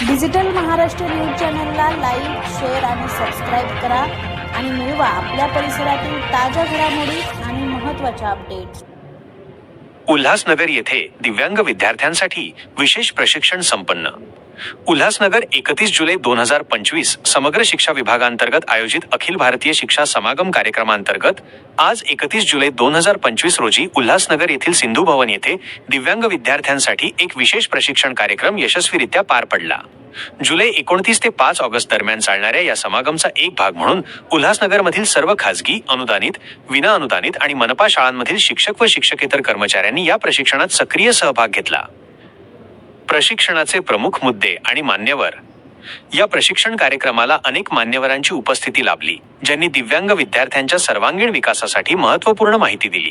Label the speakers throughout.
Speaker 1: Digital Maharashtra news चॅनलला like share आणि subscribe करा आणि मिळवा आपल्या परिसरातील ताज्या घडामोडी आणि महत्त्वाच्या अपडेट्स
Speaker 2: उल्हासनगर येथे दिव्यांग विद्यार्थ्यांसाठी विशेष प्रशिक्षण संपन्न. उल्हासनगर एकतीस जुलै दोन हजार पंचवीस समग्र शिक्षा विभागांतर्गत आयोजित अखिल भारतीय शिक्षा समागम कार्यक्रमांतर्गत आज एकतीस जुलै दोन हजार पंचवीस रोजी उल्हासनगर येथील सिंधू भवन येथे दिव्यांग विद्यार्थ्यांसाठी एक विशेष प्रशिक्षण कार्यक्रम यशस्वीरित्या पार पडला. जुलै एकोणतीस ते पाच ऑगस्ट दरम्यान चालणाऱ्या या समागमचा एक भाग म्हणून उल्हासनगरमधील सर्व खासगी अनुदानित विना अनुदानित आणि मनपा शाळांमधील शिक्षक व शिक्षकेतर कर्मचाऱ्यांनी या प्रशिक्षणात सक्रिय सहभाग घेतला. प्रशिक्षणाचे प्रमुख मुद्दे आणि मान्यवर. या प्रशिक्षण कार्यक्रमाला अनेक मान्यवरांची उपस्थिती लाभली ज्यांनी दिव्यांग विद्यार्थ्यांच्या सर्वांगीण विकासासाठी महत्त्वपूर्ण माहिती दिली.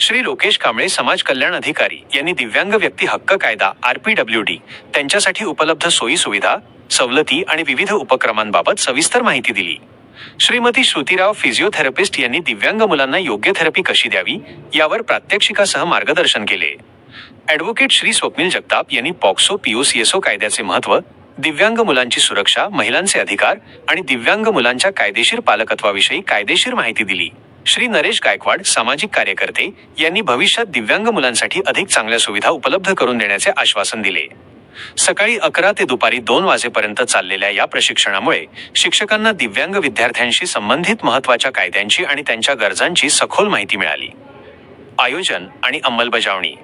Speaker 2: श्री लोकेश कांबळे समाज कल्याण अधिकारी यांनी दिव्यांग व्यक्ती हक्क कायदा आर पी डब्ल्यू डी त्यांच्यासाठी उपलब्ध सोयी सुविधा सवलती आणि विविध उपक्रमांबाबत सविस्तर माहिती दिली. श्रीमती श्रुतीराव फिजिओथेरपिस्ट यांनी दिव्यांग मुलांना योग्य थेरपी कशी द्यावी यावर प्रात्यक्षिकासह मार्गदर्शन केले. ॲडव्होकेट श्री स्वप्नील जगताप यांनी पॉक्सो पीओसीएसओ कायद्याचे महत्त्व दिव्यांग मुलांची सुरक्षा महिलांचे अधिकार आणि दिव्यांग मुलांच्या कायदेशीर पालकत्वाविषयी कायदेशीर माहिती दिली. श्री नरेश गायकवाड सामाजिक कार्यकर्ते यांनी भविष्यात दिव्यांग मुलांसाठी अधिक चांगल्या सुविधा उपलब्ध करून देण्याचे आश्वासन दिले. सकाळी अकरा ते दुपारी दोन वाजेपर्यंत चाललेल्या या प्रशिक्षणामुळे शिक्षकांना दिव्यांग विद्यार्थ्यांशी संबंधित महत्त्वाच्या कायद्यांची आणि त्यांच्या गरजांची सखोल माहिती मिळाली. आयोजन आणि अंमलबजावणी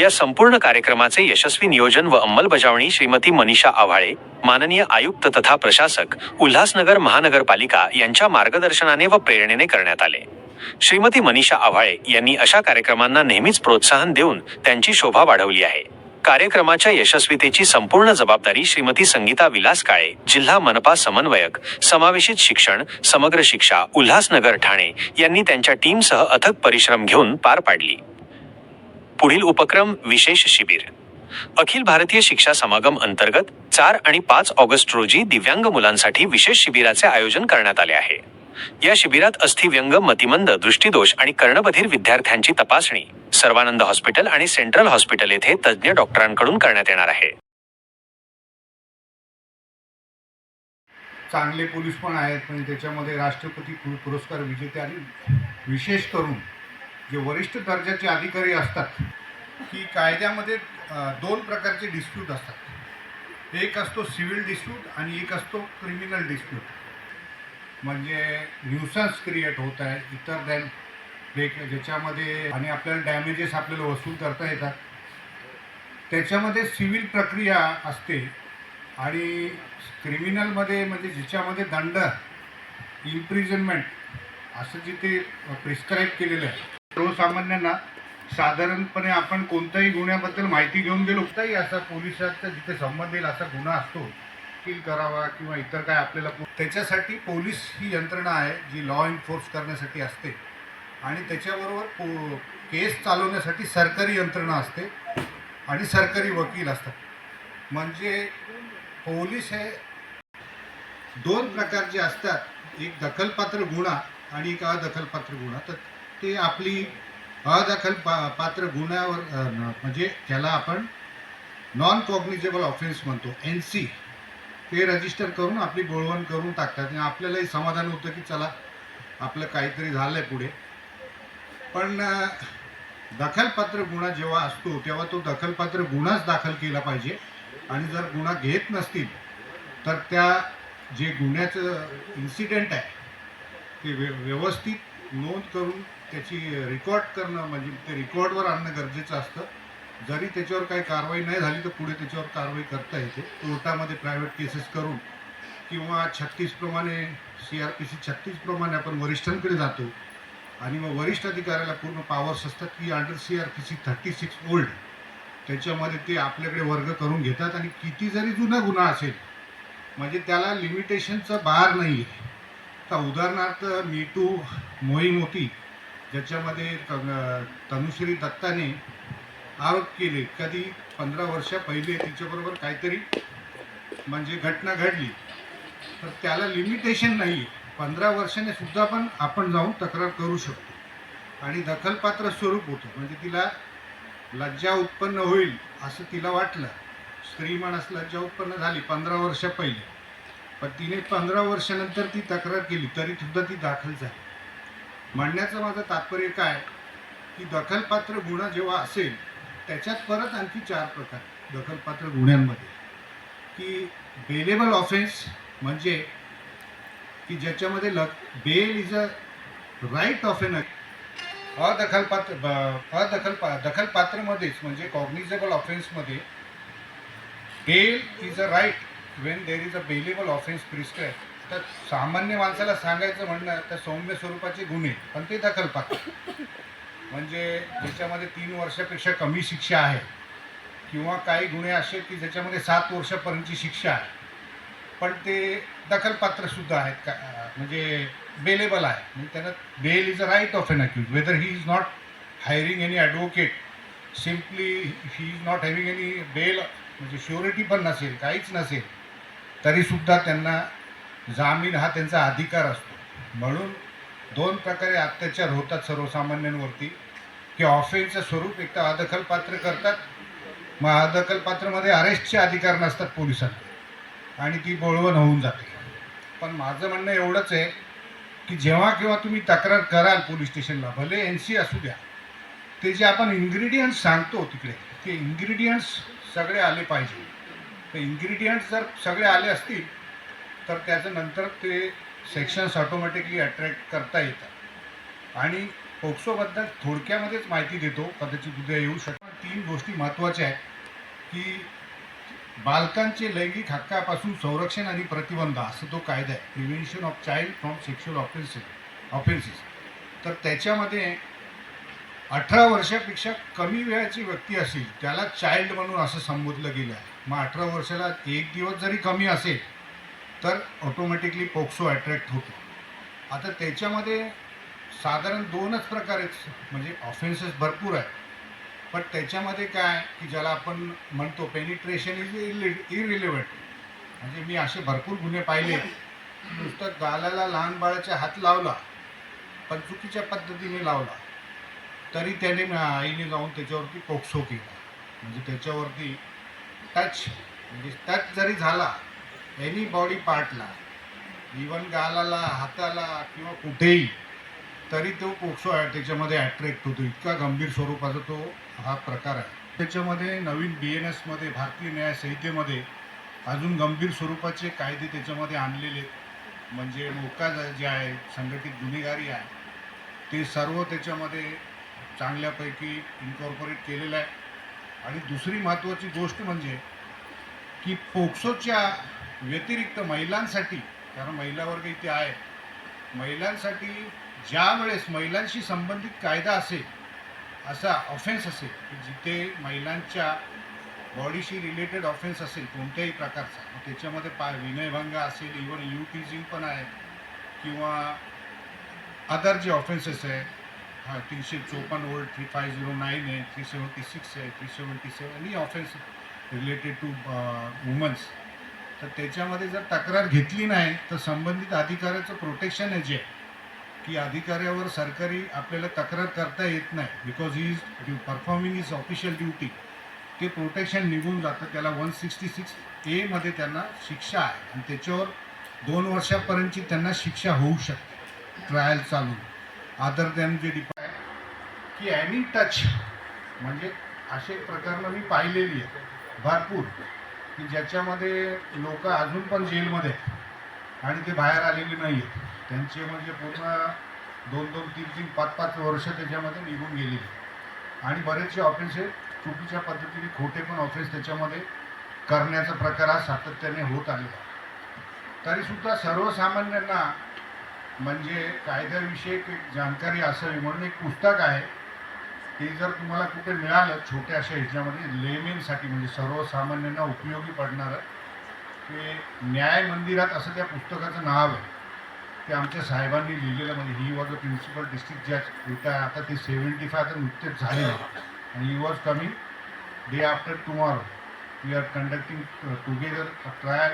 Speaker 2: या संपूर्ण कार्यक्रमाचे यशस्वी नियोजन व अंमलबजावणी श्रीमती मनीषा आव्हाळे माननीय आयुक्त तथा प्रशासक उल्हासनगर महानगरपालिका यांच्या मार्गदर्शनाने व प्रेरणेने करण्यात आले. श्रीमती मनीषा आव्हाळे यांनी अशा कार्यक्रमांना नेहमीच प्रोत्साहन देऊन त्यांची शोभा वाढवली आहे. कार्यक्रमाच्या यशस्वीतेची संपूर्ण जबाबदारी श्रीमती संगीता विलास काळे जिल्हा मनपा समन्वयक समावेशित शिक्षण समग्र शिक्षा उल्हासनगर ठाणे यांनी त्यांच्या टीमसह अथक परिश्रम घेऊन पार पाडली. पुढील उपक्रम विशेष शिबिर. अखिल भारतीय शिक्षा समागम अंतर्गत चार आणि पाच ऑगस्ट रोजी दिव्यांग मुलांसाठी विशेष शिबिराचे आयोजन करण्यात आले आहे. या शिबिरात अस्थिव्यंग मतिमंद दृष्टीदोष आणि कर्णबधीर विद्यार्थ्यांची तपासणी सर्वानंद हॉस्पिटल आणि सेंट्रल हॉस्पिटल येथे तज्ज्ञ डॉक्टरांकडून करण्यात येणार आहे.
Speaker 3: चांगले पोलीस पण आहेत पण त्याच्यामध्ये राष्ट्रपती पुरस्कार विजेते आणि विशेष करून जे वरिष्ठ दर्जाचे अधिकारी असतात की कायद्यामध्ये दोन प्रकारचे डिस्प्यूट असतात. एक असतो सिव्हिल डिस्प्यूट आणि एक असतो क्रिमिनल डिस्प्यूट म्हणजे न्यूसन्स क्रिएट होत आहे इतर दॅन ज्याच्यामध्ये आणि आपल्याला डॅमेजेस आपल्याला वसूल करता येतात. त्याच्यामध्ये सिव्हिल प्रक्रिया असते आणि क्रिमिनलमध्ये म्हणजे ज्याच्यामध्ये दंड इम्प्रिझनमेंट असं जिथे प्रिस्क्राईब केलेलं आहे. सर्वसामान्यांना साधारणपणे आपण कोणत्याही गुन्ह्याबद्दल माहिती घेऊन गेलो कोणताही असा पोलिसाचा जिथे संबंध येईल असा गुन्हा असतो किल करावा किंवा इतर काय आपल्याला त्याच्यासाठी पोलीस ही यंत्रणा आहे जी लॉ एन्फोर्स करण्यासाठी असते. आणि त्याच्याबरोबर पो केस चालवण्यासाठी सरकारी यंत्रणा असते आणि सरकारी वकील असतात. म्हणजे पोलीस हे दोन प्रकारचे असतात एक दखलपात्र गुन्हा आणि एक अदखलपात्र गुन्हा. तर ते आपली अदखल पा पात्र गुन्ह्यावर म्हणजे ज्याला आपण नॉन कॉग्निजेबल ऑफेन्स म्हणतो एन सी ते रजिस्टर करून आपली बोळवण करून टाकतात. आणि आपल्यालाही समाधान होतं की चला आपलं काहीतरी झालं आहे पुढे. पण दखलपात्र गुन्हा जेव्हा असतो तेव्हा तो दखलपात्र गुन्हाच दाखल केला पाहिजे. आणि जर गुन्हा घेत नसतील तर त्या जे गुन्ह्याचं इन्सिडेंट आहे ते व्य व्यवस्थित नोंद करून त्याची रेकॉर्ड करणं म्हणजे ते रेकॉर्डवर आणणं गरजेचं असतं. जरी त्याच्यावर काही कारवाई नाही झाली तर पुढे त्याच्यावर कारवाई करता येते. कोर्टामध्ये प्रायव्हेट केसेस करून किंवा छत्तीसप्रमाणे सी आर पी सी छत्तीसप्रमाणे आपण वरिष्ठांकडे जातो. आणि मग वरिष्ठ अधिकाऱ्याला पूर्ण पॉवर्स असतात की under C R P C thirty six old त्याच्यामध्ये ते आपल्याकडे वर्ग करून घेतात आणि किती जरी जुना गुन्हा असेल म्हणजे त्याला लिमिटेशनचा बार नाही आहे तर उदाहरणार्थ मीटू मोहीम होती. ज्याच्यामध्ये त- तनुश्री दत्ताने आरोप केले. कधी पंधरा वर्षा पहिले तिच्याबरोबर काहीतरी म्हणजे घटना घडली. तर त्याला लिमिटेशन नाही आहे पंधरा वर्षाने सुद्धा पण आपण जाऊन तक्रार करू शकतो. आणि दखलपात्र स्वरूप होतं. म्हणजे तिला लज्जा उत्पन्न होईल असं तिला वाटलं. स्त्री माणस लज्जा उत्पन्न झाली पंधरा वर्षा पहिले. पण तिने पंधरा वर्षानंतर ती तक्रार केली. तरी सुद्धा ती दाखल झाली. म्हणण्याचं माझं तात्पर्य काय? की दखलपात्र गुन्हा जेव्हा असेल त्याच्यात परत आणखी चार प्रकार. दखलपात्र गुन्ह्यांमध्ये. की बेलेबल ऑफेन्स म्हणजे की ज्याच्यामध्ये ल bail is a right of an अदखलपात्र अदखलपा दखलपात्रमध्येच म्हणजे cognizable ऑफेन्समध्ये bail is a right when there is a bailable offence prescribe तर सामान्य माणसाला सांगायचं म्हणणं तर सौम्य स्वरूपाचे गुन्हे पण ते दखलपात्र म्हणजे ज्याच्यामध्ये तीन वर्षापेक्षा कमी शिक्षा आहे किंवा काही गुन्हे असे की ज्याच्यामध्ये सात वर्षापर्यंतची शिक्षा आहे पण ते दखलपात्रसुद्धा आहेत का म्हणजे बेलेबल आहे. म्हणजे त्यांना bail is a right of an accused whether he is not hiring any advocate simply he is not having any bail म्हणजे शुरिटी पण नसेल काहीच नसेल तरीसुद्धा त्यांना जामीन हा त्यांचा अधिकार असतो. म्हणून दोन प्रकारे अत्याचार होतात सर्वसामान्यांवरती. की ऑफेन्सचं स्वरूप एक तर अदखलपात्र करतात मग अदखलपात्रमध्ये अरेस्टचे अधिकार नसतात पोलिसांना. आणि ती बोळवण होऊन जाते. पण माझं म्हणणं एवढंच आहे की जेव्हा केव्हा तुम्ही तक्रार कराल पोलीस स्टेशनला भले एन सी असू द्या ते जे आपण इन्ग्रेडियंट्स सांगतो तिकडे ते इन्ग्रेडियंट्स सगळे आले पाहिजे. तर इन्ग्रेडियंट्स जर सगळे आले असतील तर त्याचं नंतर ते सेक्शन्स ऑटोमॅटिकली अट्रॅक्ट करता येतात. आणि पोक्सोबद्दल थोडक्यामध्येच माहिती देतो कदाचित उद्या येऊ शकतो तीन गोष्टी महत्त्वाच्या आहेत की बालकांचे लैंगिक हक्कापासून संरक्षण आणि प्रतिबंध असं तो कायदा आहे. Prevention of child from sexual offences offences तर त्याच्यामध्ये अठरा वर्षापेक्षा कमी वेळाची व्यक्ती असेल त्याला चाइल्ड म्हणून असं संबोधलं गेलं आहे. मग अठरा वर्षाला एक दिवस जरी कमी असेल तर ऑटोमॅटिकली पोक्सो अट्रॅक्ट होतो. आता त्याच्यामध्ये साधारण दोनच प्रकार आहेत म्हणजे ऑफेन्सेस भरपूर आहेत. पण त्याच्यामध्ये काय की ज्याला आपण म्हणतो पेनिट्रेशन इज इरिलेवंट म्हणजे मी असे भरपूर गुन्हे पाहिले. नुसतं गालाला लहान बाळाच्या हात लावला पण चुकीच्या पद्धतीने लावला. तरी त्याने आईने जाऊन त्याच्यावरती पोक्सो केला. म्हणजे त्याच्यावरती टच म्हणजे टच जरी झाला एनी बॉडी पार्टला इवन गालाला हाताला किंवा कुठेही तरी तो पोक्सो आहे त्याच्यामध्ये अट्रॅक्ट होतो. इतका गंभीर स्वरूपाचा तो हा प्रकार आहे. त्याच्यामध्ये नवीन बी एन एसमध्ये भारतीय न्याय संहितेमध्ये अजून गंभीर स्वरूपाचे कायदे त्याच्यामध्ये आणलेले आहेत. म्हणजे मोका जे आहे संघटित गुन्हेगारी आहे ते सर्व त्याच्यामध्ये चांगल्यापैकी इन्कॉर्पोरेट केलेलं आहे. आणि दुसरी महत्त्वाची गोष्ट म्हणजे की पोक्सोच्या व्यतिरिक्त महिलांसाठी कारण महिला वर्ग इथे आहे महिलांसाठी ज्या वेळेस महिलांशी संबंधित कायदा असेल असा ऑफेन्स असेल की जिथे महिलांच्या बॉडीशी रिलेटेड ऑफेन्स असेल कोणत्याही प्रकारचा मग त्याच्यामध्ये पा विनयभंग असेल इवन यू टीजिंग पण आहे किंवा अदर जे ऑफेन्सेस आहे हा तीनशे चोपन्न old three five zero nine आहे थ्री सेवन्टी सिक्स आहे थ्री सेवन्टी सेवन ही ऑफेन्स रिलेटेड टू वुमन्स तर त्याच्यामध्ये जर तक्रार घेतली नाही तर संबंधित अधिकाऱ्याचं प्रोटेक्शन आहे जे की अधिकाऱ्यावर सरकारी आपल्याला तक्रार करता येत नाही. Because he is due performing is official duty ते प्रोटेक्शन निघून जातं. त्याला वन सिक्स्टी सिक्स एमध्ये त्यांना शिक्षा आहे. आणि त्याच्यावर दोन वर्षापर्यंतची त्यांना शिक्षा होऊ शकते. ट्रायल चालू. आदर दॅन जे डिपा आहे की ॲनी टच म्हणजे असे प्रकरणं मी पाहिलेली आहेत. भरपूर. की ज्याच्यामध्ये लोक अजून पण जेलमध्ये आहेत आणि ते बाहेर आलेले नाही आहेत. त्यांचे म्हणजे पूर्ण दोन दोन तीन तीन पाच पाच वर्ष त्याच्यामध्ये निघून गेलेली आणि बरेचसे ऑफेन्स हे चुकीच्या पद्धतीने खोटे पण ऑफेन्स त्याच्यामध्ये करण्याचा प्रकार हा सातत्याने होत आलेला तरीसुद्धा सर्वसामान्यांना म्हणजे कायद्याविषयक एक जाणकारी असावी म्हणून एक पुस्तक आहे. ते जर तुम्हाला कुठे मिळालं छोट्या अशा ह्याच्यामध्ये लेमेनसाठी म्हणजे सर्वसामान्यांना उपयोगी पडणारं ते न्याय मंदिरात असं त्या पुस्तकाचं नाव आहे. ते आमच्या साहेबांनी लिहिलेलं म्हणजे he was a principal district जज रिटायर आता ते सेवन्टी फाय आता नुकतेच झाले आणि he was coming day after tomorrow we are conducting together a trial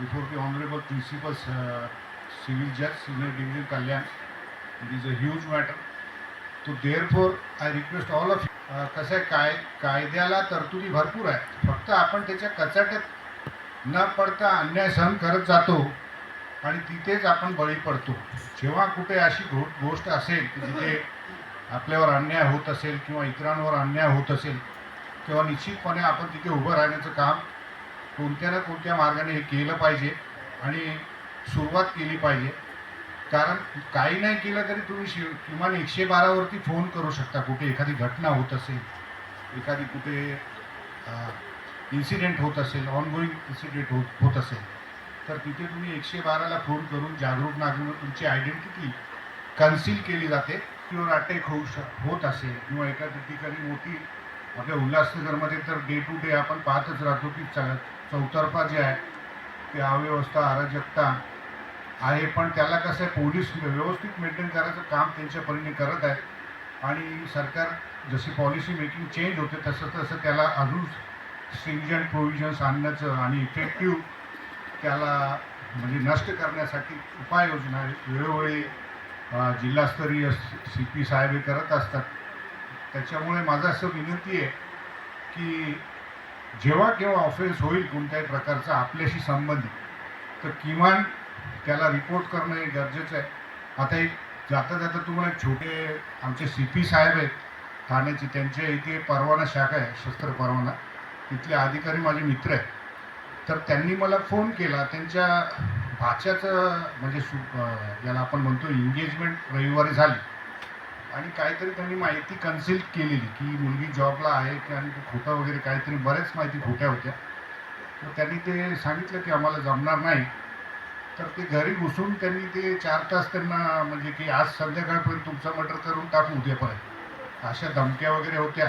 Speaker 3: before the honourable principal civil जज senior division Kalyan it is a huge matter तो therefore I request all of कसं आहे काय कायद्याला तरतुदी भरपूर आहे. फक्त आपण त्याच्या कचाट्यात न पडता अन्याय सहन करत जातो आणि तिथेच आपण बळी पडतो. जेव्हा कुठे अशी गो गोष्ट असेल की जिथे आपल्यावर अन्याय होत असेल किंवा इतरांवर अन्याय होत असेल तेव्हा निश्चितपणे आपण तिथे उभं राहण्याचं काम कोणत्या ना कोणत्या मार्गाने हे केलं पाहिजे आणि सुरुवात केली पाहिजे. कारण काही नाही केलं तरी तुम्ही शि किमान एकशे बारावरती फोन करू शकता कुठे एखादी घटना होत असेल एखादी कुठे इन्सिडेंट होत असेल ऑनगोईंग इन्सिडेंट होत होत असेल तर तिथे तुम्ही एकशे बाराला फोन करून जागरूक नागरिक तुमची आयडेंटिटी कन्सील केली जाते किंवा अटॅक होऊ शक होत असेल किंवा एखाद्या ठिकाणी मोठी आपल्या उल्हासनगरमध्ये तर डे टू डे आपण पाहतच राहतो की च चौतर्फा जे आहे ते अव्यवस्था अराजकता आहे पण त्याला कसं आहे पोलीस व्यवस्थित मेंटेन करायचं काम त्यांच्या परीने करत आहे. आणि सरकार जशी पॉलिसी मेकिंग चेंज होते तसं तसं त्याला अजून स्ट्रिंजंट प्रोव्हिजन्स आणण्याचं आणि इफेक्टिव्ह त्याला म्हणजे नष्ट करण्यासाठी उपाययोजना वेळोवेळी जिल्हास्तरीय सी पी साहेब हे करत असतात. त्याच्यामुळे माझं असं विनंती आहे की जेव्हा केव्हा ऑफेन्स होईल कोणत्याही प्रकारचा आपल्याशी संबंधित तर किमान त्याला रिपोर्ट करणं हे गरजेचं आहे. आता एक जाता जाता तुम्हाला छोटे आमचे सी पी साहेब आहेत ठाण्याचे त्यांच्या इथे परवाना शाखा आहे शस्त्र परवाना. तिथले अधिकारी माझे मित्र आहेत. तर त्यांनी मला फोन केला. त्यांच्या भाच्याचं म्हणजे सु ज्याला आपण म्हणतो एंगेजमेंट रविवारी झाली. आणि काहीतरी त्यांनी माहिती कन्सिल केलेली की मुलगी जॉबला आहे की आणि ते खोटं वगैरे काहीतरी बऱ्याच माहिती खोट्या होत्या. तर त्यांनी ते सांगितलं की आम्हाला जमणार नाही. तर ते घरी घुसून त्यांनी ते चार तास त्यांना म्हणजे की आज संध्याकाळपर्यंत तुमचं मटर करून टाकू उद्यापर्यंत अशा धमक्या वगैरे होत्या.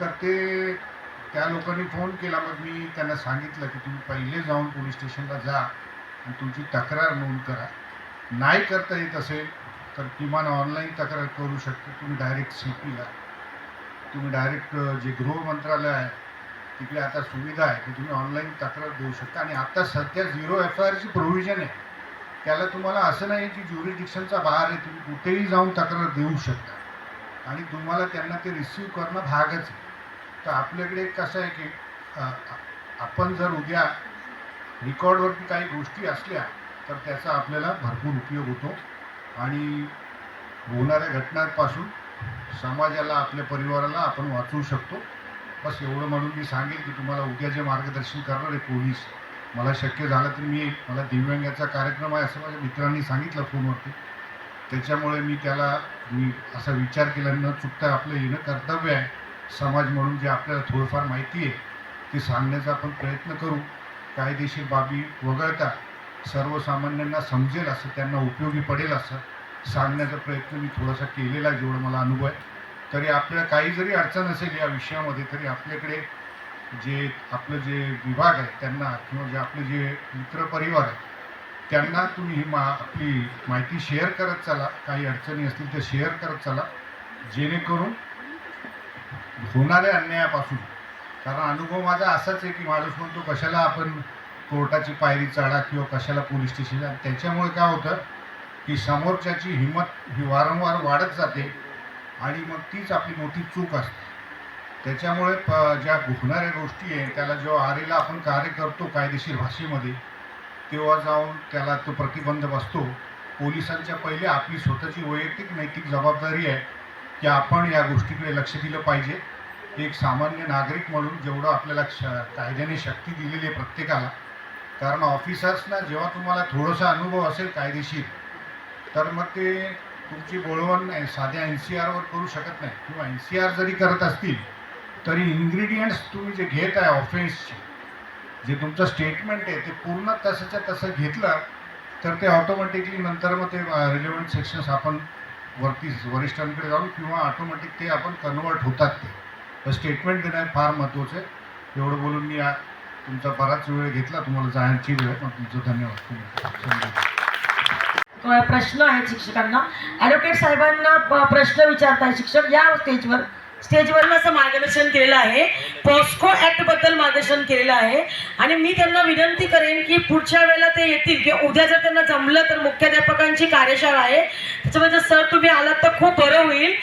Speaker 3: तर ते त्या लोकांनी फोन केला. मग मी त्यांना सांगितलं की तुम्ही पहिले जाऊन पोलीस स्टेशनला जा आणि तुमची तक्रार नोंद करा. नाही करता येत असेल तर किमान ऑनलाईन तक्रार करू शकता. तुम्ही डायरेक्ट सी पीला तुम्ही डायरेक्ट जे गृह मंत्रालय आहे तिकडे आता सुविधा आहे की तुम्ही ऑनलाईन तक्रार देऊ शकता. आणि आता सध्या झिरो एफ आय आरची प्रोव्हिजन आहे. त्याला तुम्हाला असं नाही की ज्युरिडिक्शनचा बाहेर आहे तुम्ही कुठेही जाऊन तक्रार देऊ शकता. आणि तुम्हाला त्यांना ते रिसीव करणं भागच आहे. तर आपल्याकडे कसं आहे की आपण जर उद्या रेकॉर्डवरती काही गोष्टी असल्या तर त्याचा आपल्याला भरपूर उपयोग होतो. आणि होणाऱ्या घटनांपासून समाजाला आपल्या परिवाराला आपण वाचवू शकतो. बस एवढं म्हणून मी सांगेन की तुम्हाला उद्या जे मार्गदर्शन करणार आहे पोलीस मला शक्य झालं तर मी मला दिव्यांगाचा कार्यक्रम आहे असं माझ्या मित्रांनी सांगितलं फोनवरती. त्याच्यामुळे मी त्याला मी असा विचार केला न चुकता आपलं येणं कर्तव्य आहे. समाज म्हणून जे आपल्याला थोडंफार माहिती आहे ते सांगण्याचा आपण प्रयत्न करू. कायदेशीर बाबी वगळता सर्वसामान्यांना समजेल असं त्यांना उपयोगी पडेल असं सांगण्याचा प्रयत्न मी थोडासा केलेला आहे जेवढा मला अनुभव आहे. तरी आपल्याला काही जरी अडचण असेल या विषयामध्ये तरी आपल्याकडे जे आपलं जे विभाग आहे त्यांना किंवा जे आपले जे मित्रपरिवार आहे त्यांना तुम्ही ही मा आपली माहिती शेअर करत चला. काही अडचणी असतील तर शेअर करत चला. जेणेकरून होणाऱ्या अन्यायापासून कारण अनुभव माझा असाच आहे की माणूस म्हणतो कशाला आपण कोर्टाची पायरी चढा किंवा कशाला पोलीस स्टेशनला? त्याच्यामुळे काय होतं की समोरच्याची हिंमत ही वारंवार वाढत जाते. आणि मग तीच आपली मोठी चूक असते. त्याच्यामुळे प ज्या घुकणाऱ्या गोष्टी आहे त्याला जेव्हा आरेला आपण कार्य करतो कायदेशीर भाषेमध्ये तेव्हा जाऊन त्याला तो प्रतिबंध बसतो. पोलिसांच्या पहिले आपली स्वतःची वैयक्तिक नैतिक जबाबदारी आहे की आपण या गोष्टीकडे लक्ष दिलं पाहिजे. एक सामान्य नागरिक म्हणून जेवढं आपल्याला श कायद्याने शक्ती दिलेली आहे प्रत्येकाला कारण ऑफिसर्सना जेव्हा तुम्हाला थोडासा अनुभव असेल कायदेशीर तर मग ते तुमची बोळवण नाही, साध्या एन सी आरवर करू शकत नाही. किंवा एन सी आर जरी करत असतील तरी इन्ग्रेडियंट्स तुम्ही जे घेत आहे ऑफेन्सचे जे तुमचं स्टेटमेंट आहे ते पूर्ण तसंच्या तसं घेतलं तर ते ऑटोमॅटिकली नंतर मग ते रिलेवंट सेक्शन्स आपण वरती वरिष्ठांकडे जाऊन किंवा ऑटोमॅटिक ते आपण कन्वर्ट होतात ते. तर स्टेटमेंट देणं फार महत्त्वाचं आहे. एवढं बोलून मी तुमचा बराच वेळ घेतला. तुम्हाला जाण्याची वेळ मग तुमचं धन्यवाद.
Speaker 4: प्रश्न आहेत शिक्षकांना. ॲडव्होकेट साहेबांना प्रश्न विचारताय शिक्षक या स्टेजवर स्टेजवरून असं मार्गदर्शन केलेलं आहे. पॉस्को ऍक्टबद्दल मार्गदर्शन केलेलं आहे. आणि मी त्यांना विनंती करेन की पुढच्या वेळेला ते येतील किंवा उद्या जर त्यांना जमलं तर मुख्याध्यापकांची कार्यशाळा आहे. त्याच्यामध्ये जर सर तुम्ही आलात तर खूप बरं होईल.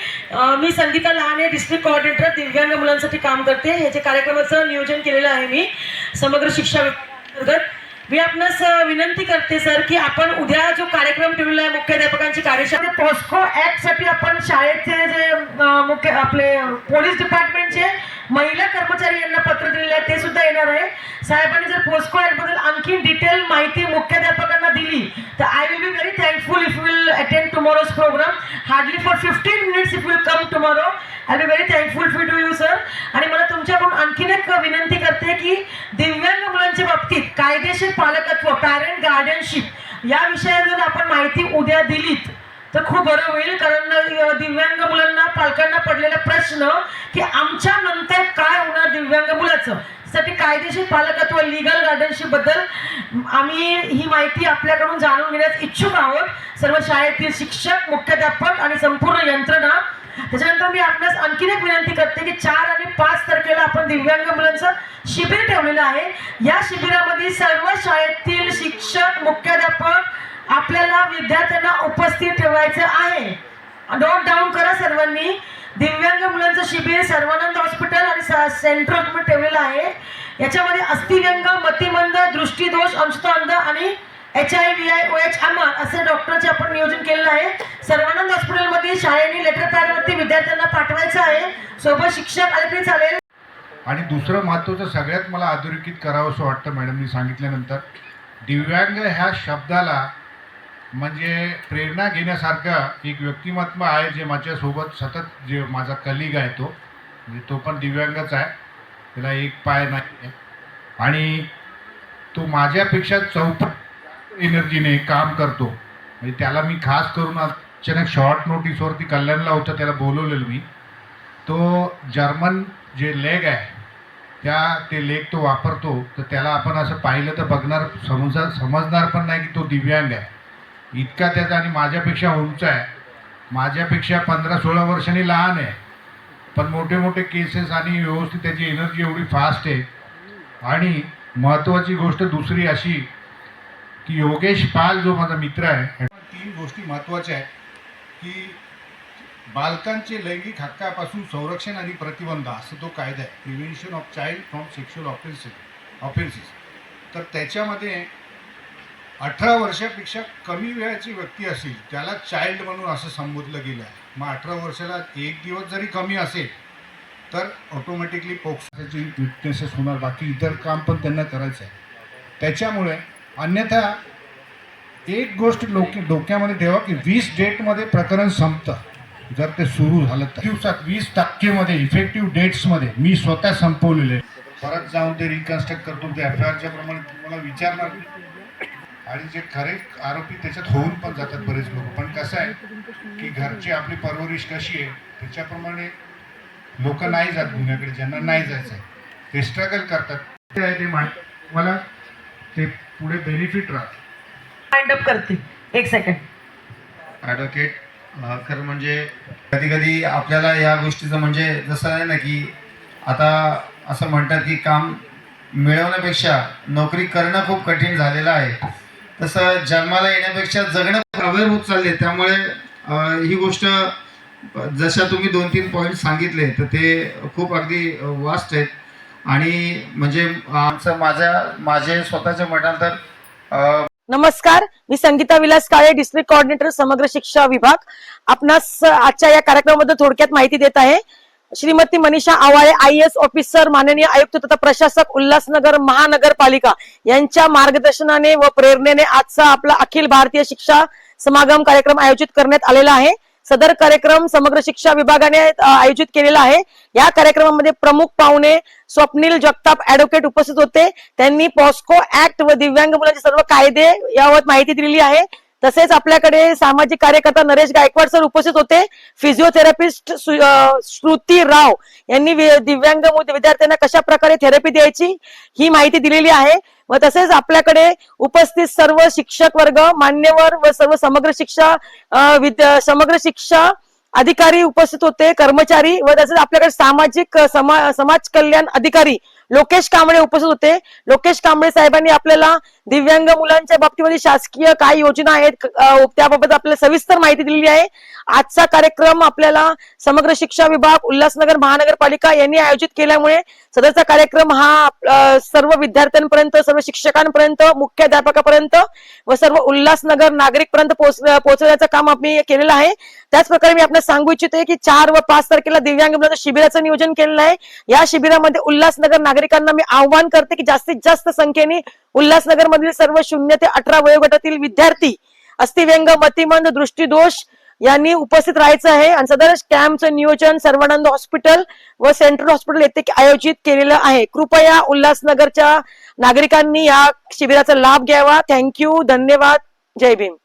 Speaker 4: मी संगीता लहाने डिस्ट्रिक्ट कोऑर्डिनेटर दिव्यांग मुलांसाठी काम करते. याच्या कार्यक्रमाचं नियोजन केलेलं आहे मी. समग्र शिक्षा अंतर्गत मी आपणास विनंती करते सर की आपण उद्या जो कार्यक्रम ठेवलेला आहे मुख्याध्यापकांची कार्यशाळा पॉस्को ऍक्टसाठी आपण शाळेचे जे मुख्य आपले पोलीस डिपार्टमेंटचे महिला कर्मचारी यांना पत्र दिलेले आहे ते सुद्धा येणार आहे. साहेबांनी जर पोस्को ऍक्टबद्दल आणखी डिटेल माहिती मुख्याध्यापकांना दिली तर I will be very thankful if will attend tomorrow's programme hardly for fifteen minutes if will come tomorrow I be very thankful for to you sir आणि आणखीन एक विनंती करते की दिव्यांग मुलांच्या बाबतीत कायदेशीर पालकत्व पॅरेंट गार्डियनशिप या विषयावर जर आपण माहिती उद्या दिलीत तर खूप बरं होईल. कारण दिव्यांग मुलांना पालकांना पडलेला प्रश्न की आमच्या नंतर काय होणार दिव्यांग मुलाचं? साठी कायदेशीर पालकत्व लिगल गार्डनशिपबद्दल आम्ही ही माहिती आपल्याकडून जाणून घेण्यास इच्छुक आहोत. सर्व शाळेतील शिक्षक मुख्याध्यापक आणि संपूर्ण यंत्रणा त्याच्यानंतर मी आपल्यास आणखीन एक विनंती करते की चार आणि पाच तारखेला आपण दिव्यांग मुलांचं शिबिर ठेवलेलं आहे. या शिबिरामध्ये सर्व शाळेतील शिक्षक मुख्याध्यापक आपल्याला विद्यार्थ्यांना उपस्थित ठेवायचं आहे. नोट डाऊन करा सर्वांनी. दिव्यांग मुलांचं शिबिर सर्वानंद हॉस्पिटल आणि सेंट्रल हॉस्पिटल ठेवलेलं आहे. याच्यामध्ये अस्थिव्यंग मतिमंद दृष्टीदोष अंशतअंध आणि H I V I O H आम्हा असं डॉक्टरचे आपण नियोजन केलेलं आहे. सर्वानंद हॉस्पिटलमध्ये शाळेने लेटर पॅडवरती विद्यार्थ्यांना पाठवायचं आहे. सोबत शिक्षक आले तरी चालेल.
Speaker 3: आणि दुसरं महत्त्वाचं सगळ्यात मला अधोरेखित करावं असं वाटतं मॅडमनी सांगितल्यानंतर दिव्यांग ह्या शब्दाला म्हणजे प्रेरणा घेण्यासारखा एक व्यक्तिमत्व आहे जे माझ्यासोबत सतत जे माझा कलिग आहे तो म्हणजे तो पण दिव्यांगच आहे. त्याला एक पाय नाही आहे. आणि तो माझ्यापेक्षा चौपट एनर्जीने काम करतो. म्हणजे त्याला मी खास करून अचानक शॉर्ट नोटीसवरती कल्याणला होतं त्याला बोलवलेलं मी. तो जर्मन जे लेग आहे त्या ते लेग तो वापरतो. तर त्याला आपण असं पाहिलं तर बघणार समजा समजणार पण नाही की तो दिव्यांग आहे. इतका त्याचा आणि माझ्यापेक्षा उंच आहे. माझ्यापेक्षा पंधरा सोळा वर्षांनी लहान आहे. पण मोठे मोठे केसेस आणि व्यवस्थित त्याची एनर्जी एवढी फास्ट आहे. आणि महत्त्वाची गोष्ट दुसरी अशी की योगेश पाल जो माझा मित्र आहे तीन गोष्टी महत्त्वाच्या आहेत. की बालकांचे लैंगिक हक्कापासून संरक्षण आणि प्रतिबंध असं तो कायदा आहे. Prevention of child from sexual offences offences तर त्याच्यामध्ये अठरा वर्षापेक्षा कमी वेळाची व्यक्ती असेल त्याला चाइल्ड म्हणून असं संबोधलं गेलं आहे. मग अठरा वर्षाला एक दिवस जरी कमी असेल तर ऑटोमॅटिकली पोक्साची विकनेसेस होणार बाकी इतर काम पण त्यांना करायचं आहे. त्याच्यामुळे अन्यथा एक गोष्ट लोक डोक्यामध्ये ठेवा की वीस डेटमध्ये प्रकरण संपतं. जर ते सुरू झालं तर. दिवसात वीस टक्केमध्ये इफेक्टिव्ह डेट्समध्ये मी स्वतः संपवलेले. परत जाऊन ते रिकन्स्ट्रक्ट करतो ते एफ आय आरच्या प्रमाणे तुम्हाला विचारणार आणि जे खरे आरोपी त्याच्यात होऊन पण जातात बरेच लोक. पण कसं आहे की घरची आपली परवरिश कशी आहे त्याच्याप्रमाणे लोक नाही जात गुन्ह्याकडे ज्यांना नाही जायचं आहे. ते स्ट्रगल करतात. ते आहे ते मला ते पुढे बेनिफिट राहतं.
Speaker 4: माइंड अप करते. एक सेकंड
Speaker 5: ॲडव्होकेट खरं म्हणजे कधी कधी आपल्याला या गोष्टीचं म्हणजे जसं आहे ना की आता असं म्हणतात की काम मिळवण्यापेक्षा नोकरी करणं खूप कठीण झालेलं आहे. तसं जन्माला येण्यापेक्षा जगणं अवेअर होत चालले त्यामुळे ही गोष्ट जशा तुम्ही दोन तीन पॉईंट सांगितले तर ते खूप अगदी वास्ट आहेत. आणि म्हणजे आमचं माझ्या माझे स्वतःचे मठांतर
Speaker 4: नमस्कार मी संगीता विलास काळे डिस्ट्रिक्ट कोऑर्डिनेटर समग्र शिक्षा विभाग. आपणास आजच्या या कार्यक्रमामध्ये थोडक्यात माहिती देत आहे. Shrimati Manisha Awale I S officer माननीय आयुक्त तथा प्रशासक उल्हासनगर महानगरपालिका यांच्या मार्गदर्शनाने व प्रेरणेने आजचा आपला अखिल भारतीय शिक्षा समागम कार्यक्रम आयोजित करण्यात आलेला आहे. सदर कार्यक्रम समग्र शिक्षा विभागाने आयोजित केलेला आहे. या कार्यक्रमामध्ये प्रमुख पाहुणे स्वप्नील जगताप ऍडव्होकेट उपस्थित होते. त्यांनी पॉस्को ऍक्ट व दिव्यांग मुलांचे सर्व कायदे यावर माहिती दिलेली आहे. तसेच आपल्याकडे सामाजिक कार्यकर्ता नरेश गायकवाड सर उपस्थित होते. फिजिओथेरपिस्ट श्रुती राव यांनी दिव्यांग मु- विद्यार्थ्यांना कशा प्रकारे थेरपी द्यायची ही माहिती दिलेली आहे. व तसेच आपल्याकडे उपस्थित सर्व शिक्षक वर्ग मान्यवर व सर्व समग्र शिक्षा विद्या- समग्र शिक्षा अधिकारी उपस्थित होते कर्मचारी व तसेच आपल्याकडे सामाजिक समा समाज कल्याण अधिकारी लोकेश कांबळे उपस्थित होते. लोकेश कांबळे साहेबांनी आपल्याला दिव्यांग मुलांच्या बाबतीमध्ये शासकीय काय योजना आहेत. त्याबाबत आपल्याला सविस्तर माहिती दिलेली आहे. आजचा कार्यक्रम आपल्याला समग्र शिक्षा विभाग उल्हासनगर महानगरपालिका यांनी आयोजित केल्यामुळे सदरचा कार्यक्रम हा सर्व विद्यार्थ्यांपर्यंत सर्व शिक्षकांपर्यंत मुख्याध्यापकापर्यंत व सर्व उल्हासनगर नागरिकपर्यंत पोहोच पोहोचवण्याचं काम आम्ही केलेलं आहे. त्याच प्रकारे मी आपल्याला सांगू इच्छिते की चार व पाच तारखेला दिव्यांग मुलांच्या शिबिराचं नियोजन केलेलं आहे. या शिबिरामध्ये उल्हासनगर नागरिकांना मी आव्हान करते की जास्तीत जास्त संख्येने उल्हासनगर मधील सर्व शून्य ते अठरा वयोगटातील विद्यार्थी अस्थिव्यंग मतिमंद दृष्टीदोष यांनी उपस्थित राहायचं आहे. आणि सदर कॅम्पचं नियोजन सर्वानंद हॉस्पिटल व सेंट्रल हॉस्पिटल येथे आयोजित केलेलं आहे. कृपया उल्हासनगरच्या नागरिकांनी या शिबिराचा लाभ घ्यावा. थँक्यू धन्यवाद. जय भीम.